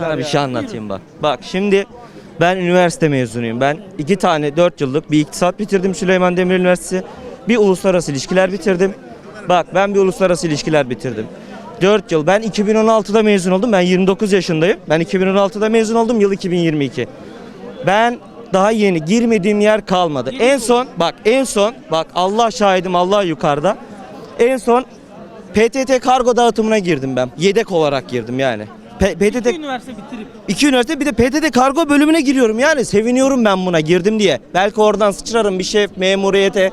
Sana bir şey anlatayım bak. Bak şimdi ben üniversite mezunuyum. Ben iki tane dört yıllık bir iktisat bitirdim Süleyman Demirel Üniversitesi. Bir uluslararası ilişkiler bitirdim. Bak ben bir uluslararası ilişkiler bitirdim. 4 yıl. Ben 2016'da mezun oldum. Ben 29 yaşındayım. Ben 2016'da mezun oldum. Yıl 2022. Ben daha yeni girmediğim yer kalmadı. En son bak en son bak Allah şahidim Allah yukarıda. En son PTT kargo dağıtımına girdim ben. Yedek olarak girdim yani. P- PTT İki üniversite bitirip İki üniversite bir de PTT kargo bölümüne giriyorum yani seviniyorum ben buna girdim diye. Belki oradan sıçrarım bir şef memuriyete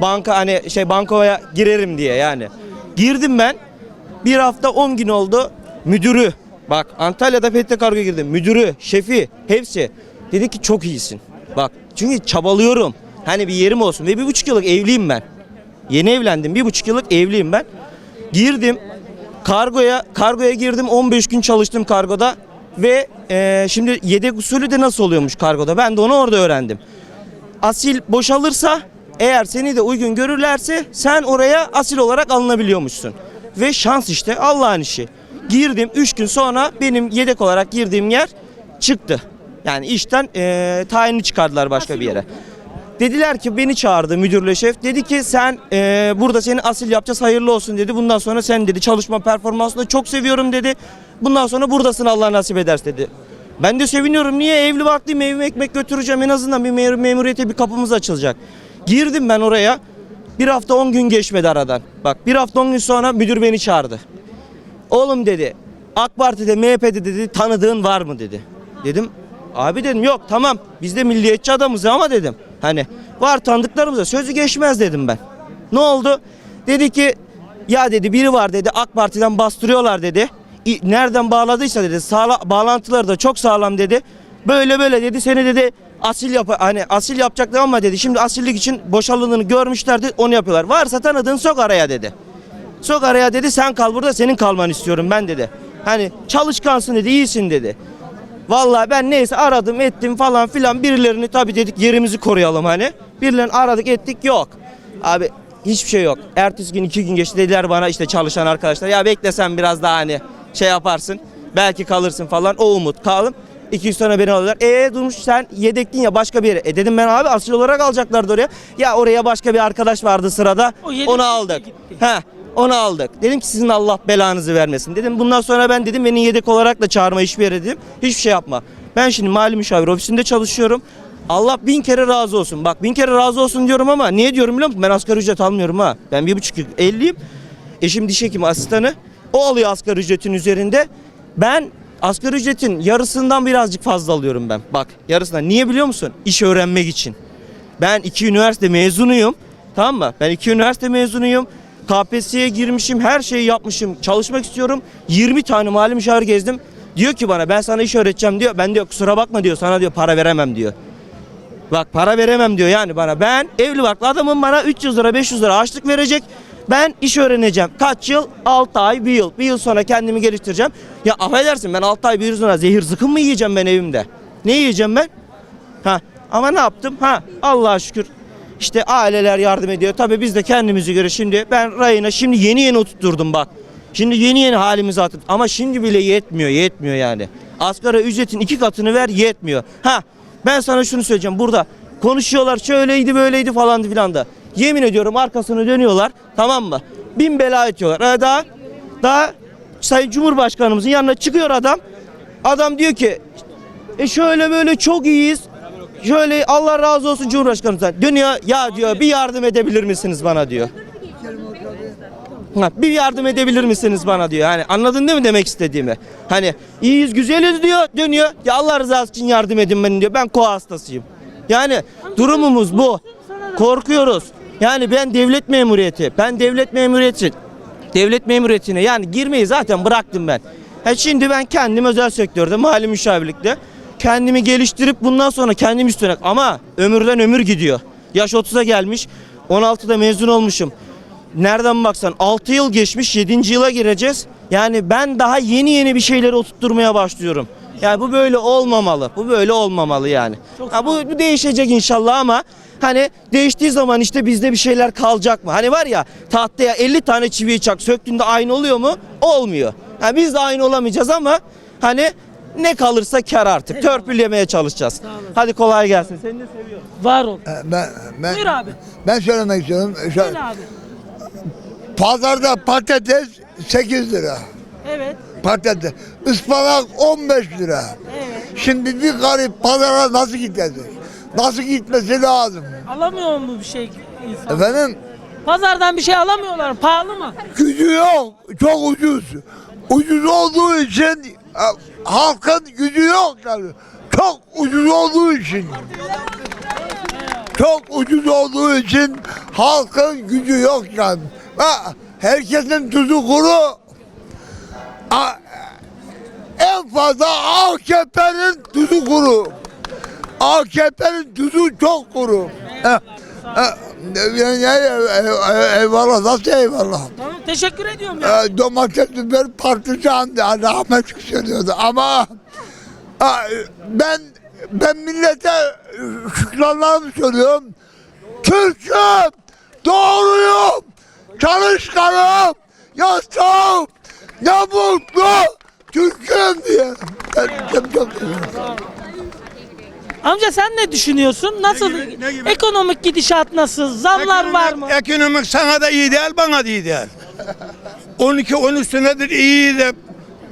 banka hani şey bankaya girerim diye yani. Girdim ben bir hafta 10 gün oldu müdürü bak Antalya'da PTT kargo girdim müdürü şefi hepsi dedi ki çok iyisin. Bak çünkü çabalıyorum hani bir yerim olsun ve bir buçuk yıllık evliyim ben. Yeni evlendim bir buçuk yıllık evliyim ben. Girdim Kargoya kargoya girdim 15 gün çalıştım kargoda ve eee, şimdi yedek usulü de nasıl oluyormuş kargoda ben de onu orada öğrendim. Asil boşalırsa eğer seni de uygun görürlerse sen oraya asil olarak alınabiliyormuşsun. Ve şans işte Allah'ın işi. Girdim 3 gün sonra benim yedek olarak girdiğim yer çıktı. Yani işten eee tayini çıkardılar başka bir yere. Dediler ki beni çağırdı müdürle şef. Dedi ki sen eee, burada seni asil yapacağız hayırlı olsun dedi. Bundan sonra sen dedi çalışma performansını çok seviyorum dedi. Bundan sonra buradasın Allah nasip ederse dedi. Ben de seviniyorum. Niye? Evli barklıyım evime ekmek götüreceğim. En azından bir memur, memuriyete bir kapımız açılacak. Girdim ben oraya. Bir hafta 10 gün geçmedi aradan. Bak bir hafta 10 gün sonra müdür beni çağırdı. Oğlum dedi AK Parti'de MHP'de dedi tanıdığın var mı dedi. Dedim abi dedim yok tamam biz de milliyetçi adamız ama dedim. Hani var tanıdıklarımıza sözü geçmez dedim ben. Ne oldu? Dedi ki ya dedi biri var dedi AK Parti'den bastırıyorlar dedi. Nereden bağladıysa dedi sağla, bağlantıları da çok sağlam dedi. Böyle böyle dedi seni dedi asil yap hani asil yapacaklar ama dedi şimdi asillik için boşalındığını görmüşlerdi onu yapıyorlar. Varsa tanıdığın sok araya dedi. Sok araya dedi sen kal burada senin kalmanı istiyorum ben dedi. Hani çalışkansın dedi iyisin dedi. Vallahi ben neyse aradım ettim falan filan birilerini tabi dedik yerimizi koruyalım hani. Birilerini aradık ettik yok. Abi hiçbir şey yok. Ertesi gün iki gün geçti dediler bana işte çalışan arkadaşlar ya bekle sen biraz daha hani şey yaparsın. Belki kalırsın falan o umut kalım. İki yüz sonra beni alıyorlar. E durmuş sen yedektin ya başka bir yere. E dedim ben abi asil olarak alacaklardı oraya. Ya oraya başka bir arkadaş vardı sırada. O yedek Onu aldık. gitti. He, onu aldık. Dedim ki sizin Allah belanızı vermesin. Dedim bundan sonra ben dedim beni yedek olarak da çağırma hiçbir yere dedim. Hiçbir şey yapma. Ben şimdi mali müşavir ofisinde çalışıyorum. Allah bin kere razı olsun. Bak bin kere razı olsun diyorum ama niye diyorum biliyor musun? Ben asgari ücret almıyorum ha. Ben bir buçuk elliyim. Eşim diş hekimi asistanı. O alıyor asgari ücretin üzerinde. Ben asgari ücretin yarısından birazcık fazla alıyorum ben. Bak yarısından. Niye biliyor musun? İş öğrenmek için. Ben iki üniversite mezunuyum. Tamam mı? Ben iki üniversite mezunuyum. KPSS'ye girmişim, her şeyi yapmışım. Çalışmak istiyorum. 20 tane mali müşavir gezdim. Diyor ki bana ben sana iş öğreteceğim diyor. Ben diyor kusura bakma diyor. Sana diyor para veremem diyor. Bak para veremem diyor yani bana. Ben evli barklı adamım bana 300 lira 500 lira harçlık verecek. Ben iş öğreneceğim. Kaç yıl? 6 ay, 1 yıl. 1 yıl sonra kendimi geliştireceğim. Ya affedersin ben 6 ay 1 yıl sonra zehir zıkım mı yiyeceğim ben evimde? Ne yiyeceğim ben? Ha ama ne yaptım? Ha Allah'a şükür işte aileler yardım ediyor. Tabii biz de kendimizi göre şimdi ben rayına şimdi yeni yeni oturtturdum bak. Şimdi yeni yeni halimizi atıp ama şimdi bile yetmiyor yetmiyor yani. Asgari ücretin iki katını ver yetmiyor. Ha ben sana şunu söyleyeceğim burada konuşuyorlar şöyleydi böyleydi falan filan da. Yemin ediyorum arkasını dönüyorlar tamam mı? Bin bela ediyorlar. Ha, daha, daha Sayın Cumhurbaşkanımızın yanına çıkıyor adam. Adam diyor ki e şöyle böyle çok iyiyiz. Şöyle Allah razı olsun Cumhurbaşkanımızdan. Dönüyor ya diyor bir yardım edebilir misiniz bana diyor. Bir yardım edebilir misiniz bana diyor. Hani anladın değil mi demek istediğimi? Hani iyiyiz güzeliz diyor dönüyor. Ya Allah rızası için yardım edin beni diyor. Ben koa hastasıyım. Yani durumumuz bu. Korkuyoruz. Yani ben devlet memuriyeti. Ben devlet memuriyeti. Devlet memuriyetine yani girmeyi zaten bıraktım ben. Ha şimdi ben kendim özel sektörde mali müşavirlikte kendimi geliştirip bundan sonra kendim üstüne ama ömürden ömür gidiyor. Yaş 30'a gelmiş. 16'da mezun olmuşum. Nereden baksan 6 yıl geçmiş 7. yıla gireceğiz. Yani ben daha yeni yeni bir şeyleri oturtmaya başlıyorum. Yani bu böyle olmamalı. Bu böyle olmamalı yani. Ha, bu, bu değişecek inşallah ama hani değiştiği zaman işte bizde bir şeyler kalacak mı? Hani var ya tahtaya 50 tane çiviyi çak söktüğünde aynı oluyor mu? Olmuyor. Ha, biz de aynı olamayacağız ama hani Ne kalırsa kar artık. Törpülemeye çalışacağız. Hadi kolay gelsin. Seni de seviyorum. Var ol. Ben, ben, Buyur abi. ben söylemek istiyorum. Şu- abi. Pazarda patates 8 lira. Evet. Patates. Ispanak 15 lira. Evet. Şimdi bir garip pazara nasıl gidecek? Nasıl gitmesi lazım? Alamıyor mu bir şey insan? Efendim? Pazardan bir şey alamıyorlar. Pahalı mı? Gücü yok. Çok ucuz. Ucuz olduğu için e, halkın gücü yok yani. Çok ucuz olduğu için. Çok ucuz olduğu için halkın gücü yok yani. Herkesin tuzu kuru. En fazla AKP'nin tuzu kuru. AKP'nin tuzu çok kuru. Yani, eyvallah nasıl eyvallah. Tamam teşekkür ediyorum ya. Ee, domates biber patlıcan da rahmet söylüyordu ama e, ben ben millete şükranlarımı söylüyorum. Türk'üm, doğruyum, çalışkanım, yastığım, ne mutlu Türk'üm diye. Ben çok çok seviyorum. Amca sen ne düşünüyorsun? Nasıl? Gibi, ne gibi? Ekonomik gidişat nasıl? Zamlar var mı? Ekonomik sana da iyi değil, bana da iyi değil. 12-13 senedir iyi de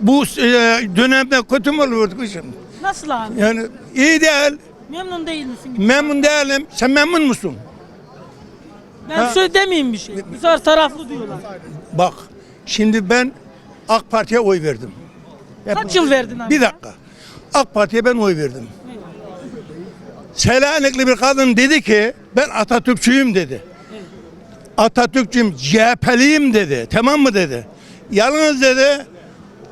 bu e, dönemde kötü mü oluyordu kızım? Nasıl abi? Yani iyi değil, Memnun değil misin? memnun değilim. Sen memnun musun? Ben Ha. söyle demeyeyim bir şey. Bu sefer taraflı diyorlar. Bak, şimdi ben AK Parti'ye oy verdim. Kaç yıl verdin abi? Bir dakika. AK Parti'ye ben oy verdim. Selanikli bir kadın dedi ki ben Atatürkçüyüm dedi. Atatürkçüyüm, CHP'liyim dedi. Tamam mı dedi. Yalnız dedi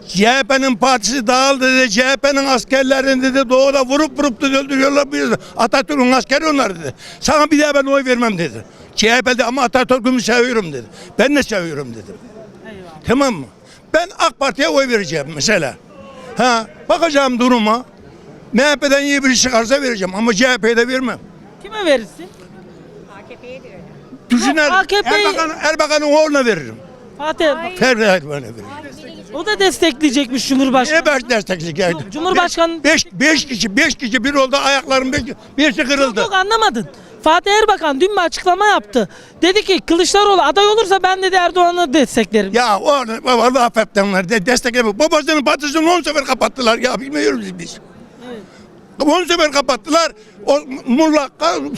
CHP'nin partisi dağıldı dedi. CHP'nin askerlerini dedi doğuda vurup vurup da öldürüyorlar. Atatürk'ün askeri onlar dedi. Sana bir daha ben oy vermem dedi. CHP'de ama Atatürk'ümü seviyorum dedi. Ben de seviyorum dedim. Tamam mı? Ben AK Parti'ye oy vereceğim mesela. Ha, bakacağım duruma. MHP'den iyi biri çıkarsa vereceğim ama CHP'ye de vermem. Kime verirsin? Düşüner, AKP Erbakan, Erbakan'ın oğluna veririm. Fatih Erbakan. Ferdi Erbakan'a veririm. O da destekleyecekmiş Cumhurbaşkanı. Ne baş desteklik yani? Cumhurbaşkanı- Beş, beş kişi, beş kişi bir oldu ayaklarım beş, birisi kırıldı. Yok anlamadın. Fatih Erbakan dün bir açıklama yaptı. Dedi ki Kılıçdaroğlu aday olursa ben dedi Erdoğan'ı desteklerim. Ya o Allah affettenler de destekleme. Babasının patisini on sefer kapattılar ya bilmiyoruz biz. On sefer kapattılar. O mulla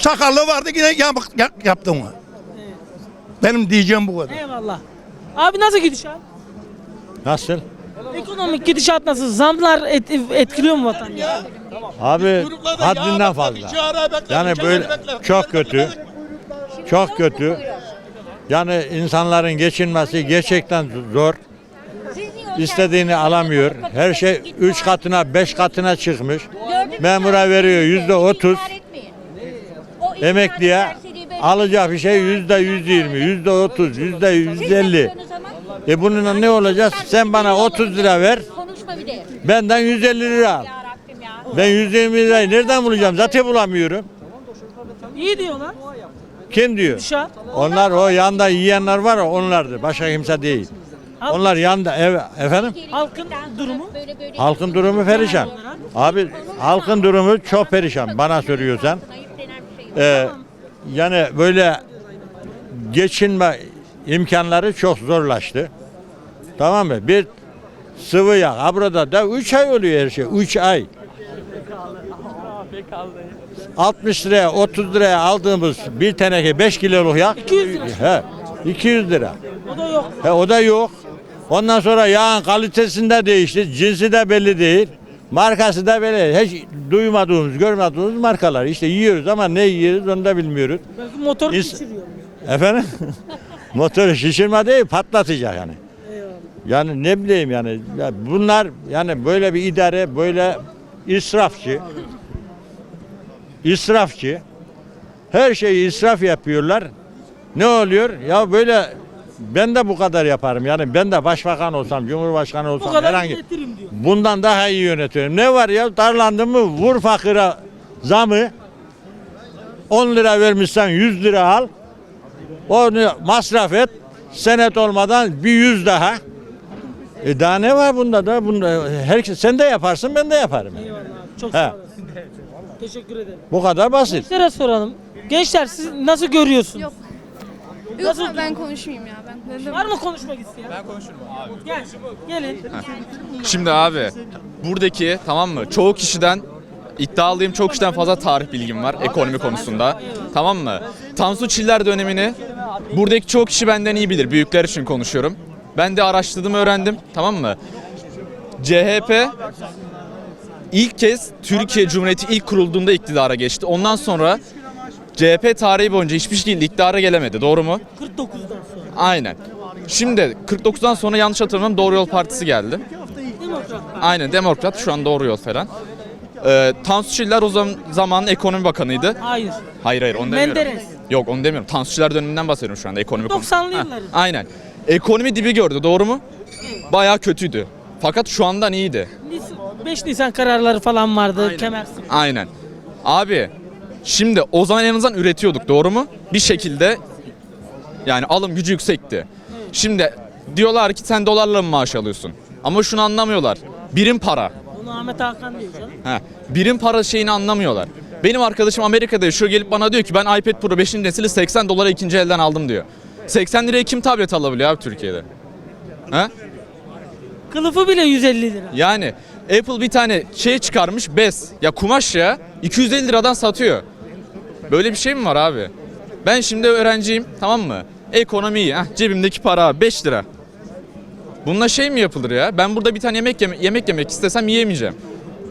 sakallı vardı yine yamuk yap, yaptı onu. Benim diyeceğim bu kadar. Eyvallah. Abi nasıl gidişat? Nasıl? Ekonomik gidişat nasıl? Zamlar et- etkiliyor mu vatandaşı? Abi haddinden fazla. Yani böyle çok kötü. Çok kötü. Yani insanların geçinmesi gerçekten zor. İstediğini alamıyor. Her şey 3 katına 5 katına çıkmış. Memura veriyor yüzde otuz. Emekliye alacağı bir şey yüzde yüz yirmi, yüzde otuz, yüzde yüz elli. E bununla ne olacak? Sen bana 30 lira ver, Konuşma bir de. benden 150 lira al. Ben 120 lirayı nereden bulacağım? Zaten bulamıyorum. İyi diyorlar. Kim diyor? Onlar o yanda yiyenler var ya onlardır. Başka kimse değil. Onlar yanda ev efendim. Halkın durumu. Böyle böyle Halkın durumu perişan. Abi halkın durumu çok perişan bana soruyorsan. ayıp denen bir şey yok. Ee, yani böyle geçinme imkanları çok zorlaştı. Tamam mı? Bir sıvı yağ. Ha burada da 3 ay oluyor her şey. 3 ay. 60 liraya 30 liraya aldığımız bir teneke 5 kiloluk yağ 200 lira. He, 200 lira. O da yok. He, o da yok. Ondan sonra yağın kalitesinde değişti. Cinsi de belli değil. Markası da belli. Hiç duymadığımız, görmediğimiz markalar. İşte yiyoruz ama ne yiyoruz onu da bilmiyoruz. Belki motor İns- geçiriyor. Efendim? Motoru şişirme değil patlatacak yani. Yani ne bileyim yani ya bunlar yani böyle bir idare böyle israfçı. İsrafçı. Her şeyi israf yapıyorlar. Ne oluyor? Ya böyle ben de bu kadar yaparım. Yani ben de başbakan olsam, cumhurbaşkanı Bu olsam kadar herhangi yönetirim diyor. bundan daha iyi yönetiyorum. Ne var ya darlandın mı vur fakire zamı 10 lira vermişsen 100 lira al. Onu masraf et. Senet olmadan bir yüz daha. E daha ne var bunda da? Bunda herkes sen de yaparsın ben de yaparım. Eyvallah abi. Çok He. sağ olasın. Teşekkür ederim. Bu kadar basit. Gençlere soralım. Gençler siz nasıl görüyorsunuz? Yok. Nasıl Yok ben konuşmayayım ya. Var mı konuşmak isteyen? Ben konuşurum abi. Gel. Gelin. Şimdi abi buradaki tamam mı çoğu kişiden iddialıyım çok kişiden fazla tarih bilgim var ekonomi konusunda. Tamam mı? Tansu Çiller dönemini buradaki çoğu kişi benden iyi bilir. Büyükler için konuşuyorum. Ben de araştırdım öğrendim. Tamam mı? CHP ilk kez Türkiye Cumhuriyeti ilk kurulduğunda iktidara geçti. Ondan sonra CHP tarihi boyunca hiçbir şekilde iktidara gelemedi. Doğru mu? 49'dan sonra. Aynen. Şimdi 49'dan sonra yanlış hatırlamıyorum Doğru Yol Partisi geldi. Aynen Demokrat şu an doğru yol falan. Ee, Tansu Çiller o zaman zamanın ekonomi bakanıydı. Hayır. Hayır hayır onu demiyorum. Menderes. Yok onu demiyorum. Tansu Çiller döneminden bahsediyorum şu anda ekonomi konusu. 90'lı Ha, yılların. Aynen. Ekonomi dibi gördü doğru mu? Bayağı kötüydü. Fakat şu andan iyiydi. 5 Nisan kararları falan vardı. Kemer. Aynen. Abi şimdi o zaman en azından üretiyorduk doğru mu? Bir şekilde yani alım gücü yüksekti. Şimdi diyorlar ki sen dolarla mı maaş alıyorsun? Ama şunu anlamıyorlar. Birim para. Bunu Ahmet Hakan diyor canım. Ha, birim para şeyini anlamıyorlar. Benim arkadaşım Amerika'da yaşıyor gelip bana diyor ki ben iPad Pro 5. nesili 80 dolara ikinci elden aldım diyor. 80 liraya kim tablet alabiliyor abi Türkiye'de? Ha? Kılıfı bile 150 lira. Yani Apple bir tane şey çıkarmış bez. Ya kumaş ya 250 liradan satıyor. Böyle bir şey mi var abi? Ben şimdi öğrenciyim tamam mı? Ekonomi iyi. Heh, cebimdeki para 5 lira. Bununla şey mi yapılır ya? Ben burada bir tane yemek yeme- yemek yemek istesem yiyemeyeceğim.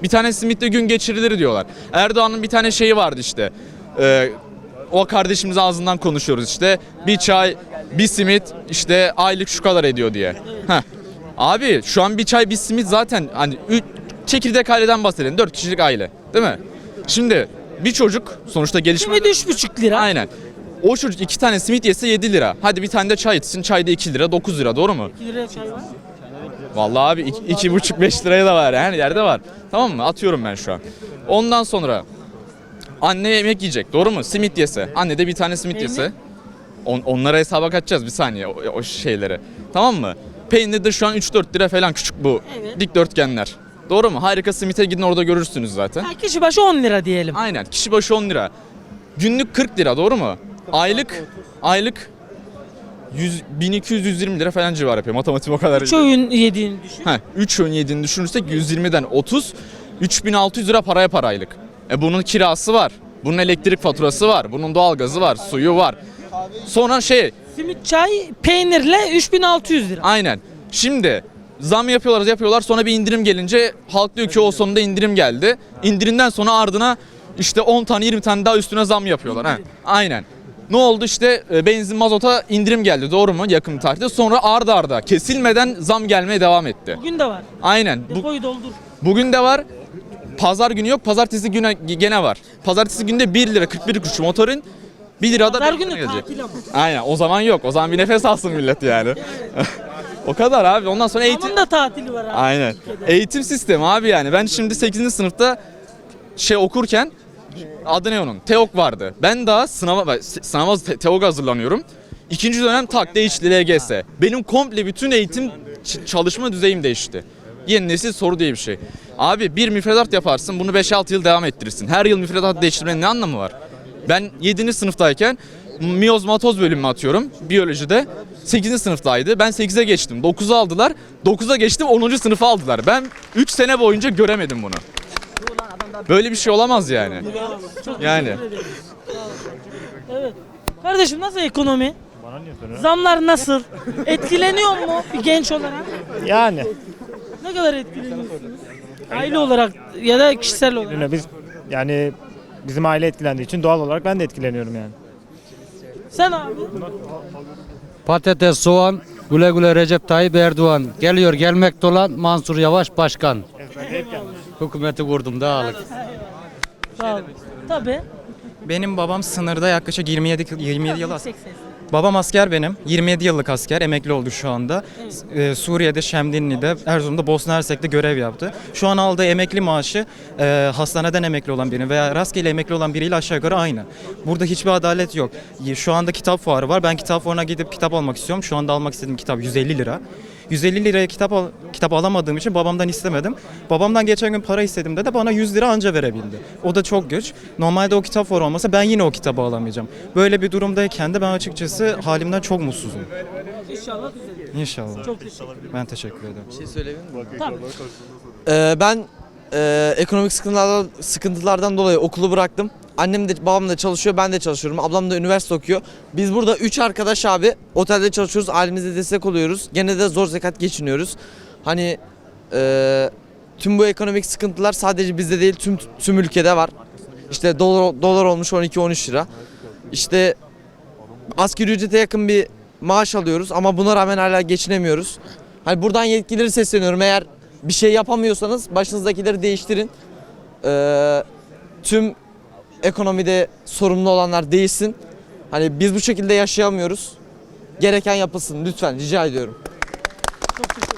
Bir tane simitle gün geçirilir diyorlar. Erdoğan'ın bir tane şeyi vardı işte. Ee, o kardeşimiz ağzından konuşuyoruz işte. Bir çay, bir simit işte aylık şu kadar ediyor diye. Heh. Abi şu an bir çay, bir simit zaten hani üç, çekirdek aileden bahsedelim. 4 kişilik aile. Değil mi? Şimdi bir çocuk sonuçta gelişme... Şimdi 3,5 lira. Aynen. O çocuk iki tane simit yese 7 lira. Hadi bir tane de çay içsin. Çay da 2 lira 9 lira doğru mu? 2 liraya çay var. Vallahi abi iki, iki buçuk beş liraya da var yani yerde var. Tamam mı? Atıyorum ben şu an. Ondan sonra anne yemek yiyecek doğru mu? Simit yese. Anne de bir tane simit yese. On, onlara hesaba katacağız bir saniye o, o şeylere. Tamam mı? Peynir de şu an 3-4 lira falan küçük bu Evet. dikdörtgenler. Doğru mu? Harika simite gidin orada görürsünüz zaten. Ha, kişi başı 10 lira diyelim. Aynen. Kişi başı 10 lira. Günlük 40 lira doğru mu? Aylık aylık 100 1200-120 lira falan civarı yapıyor. Matematiğim o kadar. Üç öğün yediğini düşün. Ha, 3 öğün yediğini düşünürsek 120'den 30 3600 lira paraya para aylık. E bunun kirası var. Bunun elektrik faturası var. Bunun doğalgazı var, suyu var. Sonra şey Simit çay peynirle 3600 lira. aynen. Şimdi zam yapıyorlar yapıyorlar sonra bir indirim gelince halk diyor ki o sonunda indirim geldi. İndirimden sonra ardına işte 10 tane 20 tane daha üstüne zam yapıyorlar. Ha. Aynen. Ne oldu işte e, benzin mazota indirim geldi doğru mu yakın tarihte sonra arda arda kesilmeden zam gelmeye devam etti. Bugün de var. Aynen. Bu, Depoyu doldur. Bugün de var. Pazar günü yok. Pazartesi günü gene var. Pazartesi günde 1 lira 41 kuruş motorun 1 lira da Pazar benzin günü gelecek. tatil ama. Aynen o zaman yok. O zaman bir nefes alsın millet yani. o kadar abi. Ondan sonra eğitim Onun da tatili var abi. Aynen. Eğitim sistemi abi yani. Ben şimdi 8. sınıfta şey okurken adı ne onun? TEOK vardı. Ben daha sınava sınava te- TEOK hazırlanıyorum. İkinci dönem tak değişti LGS. Benim komple bütün eğitim çalışma düzeyim değişti. Yeni nesil soru diye bir şey. Abi bir müfredat yaparsın bunu 5-6 yıl devam ettirirsin. Her yıl müfredat değiştirmenin ne anlamı var? Ben 7. sınıftayken miyozmatoz bölümü atıyorum biyolojide. 8. sınıftaydı. Ben 8'e geçtim. 9'u aldılar. 9'a geçtim 10. sınıfa aldılar. Ben 3 sene boyunca göremedim bunu. Böyle bir şey olamaz yani. Yani. Evet. Kardeşim nasıl ekonomi? Zamlar nasıl? Etkileniyor mu bir genç olarak? Yani Ne kadar etkileniyorsunuz? Aile olarak ya da kişisel olarak. yine biz yani bizim aile etkilendiği için doğal olarak ben de etkileniyorum yani. Sen abi Patates, soğan, güle güle Recep Tayyip Erdoğan. Geliyor gelmekte olan Mansur Yavaş Başkan. Hükümeti kurdum dağılık. sağ ol. Tabii. Benim babam sınırda yaklaşık 27 27 yıl as- Babam asker benim. 27 yıllık asker. Emekli oldu şu anda. Ee, Suriye'de, Şemdinli'de, Erzurum'da, Bosna Hersek'te görev yaptı. Şu an aldığı emekli maaşı e, hastaneden emekli olan birinin veya rastgele emekli olan biriyle aşağı yukarı aynı. Burada hiçbir adalet yok. Şu anda kitap fuarı var. Ben kitap fuarına gidip kitap almak istiyorum. Şu anda almak istediğim kitap 150 lira. 150 liraya kitap al- kitap alamadığım için babamdan istemedim. Babamdan geçen gün para istediğimde de bana 100 lira anca verebildi. O da çok güç. Normalde o kitap var olmasa ben yine o kitabı alamayacağım. Böyle bir durumdayken de ben açıkçası halimden çok mutsuzum. İnşallah düzelir. İnşallah. Çok teşekkür ederim. Ben teşekkür ederim. Bir şey söyleyebilir miyim? Tabii. Ee, ben e, ekonomik sıkıntılardan, sıkıntılardan dolayı okulu bıraktım. Annem de babam da çalışıyor, ben de çalışıyorum. Ablam da üniversite okuyor. Biz burada 3 arkadaş abi otelde çalışıyoruz, ailemize destek oluyoruz. Gene de zor zekat geçiniyoruz. Hani e, tüm bu ekonomik sıkıntılar sadece bizde değil tüm tüm ülkede var. İşte dolar dolar olmuş 12-13 lira. İşte asgari ücrete yakın bir maaş alıyoruz ama buna rağmen hala geçinemiyoruz. Hani buradan yetkilileri sesleniyorum. Eğer bir şey yapamıyorsanız başınızdakileri değiştirin. Ee, tüm ekonomide sorumlu olanlar değilsin. Hani biz bu şekilde yaşayamıyoruz. Gereken yapılsın lütfen rica ediyorum. Çok teşekkür